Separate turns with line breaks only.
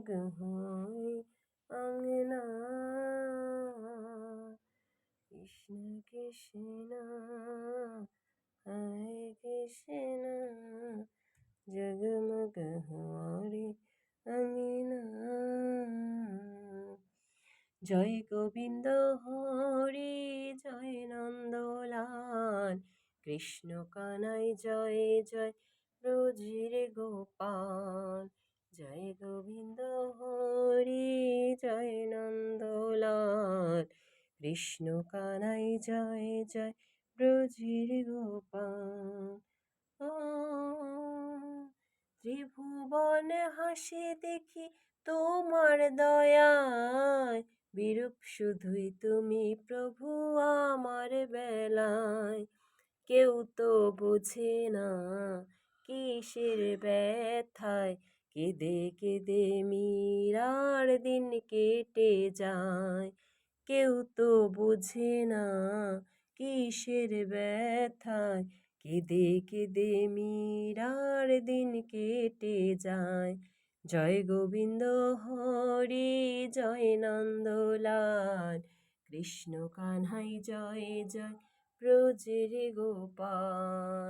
রাগ হয় আঙনা। কৃষ্ণ কৃষ্ণ হরে কৃষ্ণ, জগমগ হরে আঙনা। জয় গোবিন্দ হরি, জয় নন্দলাল, কৃষ্ণ কানাই, জয় জয় ব্রজির গোপাল। কৃষ্ণ কানাই জয় জয় ব্রজির গোপাল। ত্রিভুবন হাসি দেখি তোমার দয়ায়, বিরূপ শুধুই তুমি প্রভু আমার বেলায়। কেউ তো বোঝে না কিসের ব্যথায়, কেঁদে কেঁদে মীরার দিন কেটে যায়। কেউ তো বোঝে না কিসের ব্যথায়। কেঁদে কেঁদে মীরার দিন কেটে যায়। জয় গোবিন্দ হরি, জয় নন্দলাল, কৃষ্ণ কানহাই, জয় জয় ব্রজের গোপাল।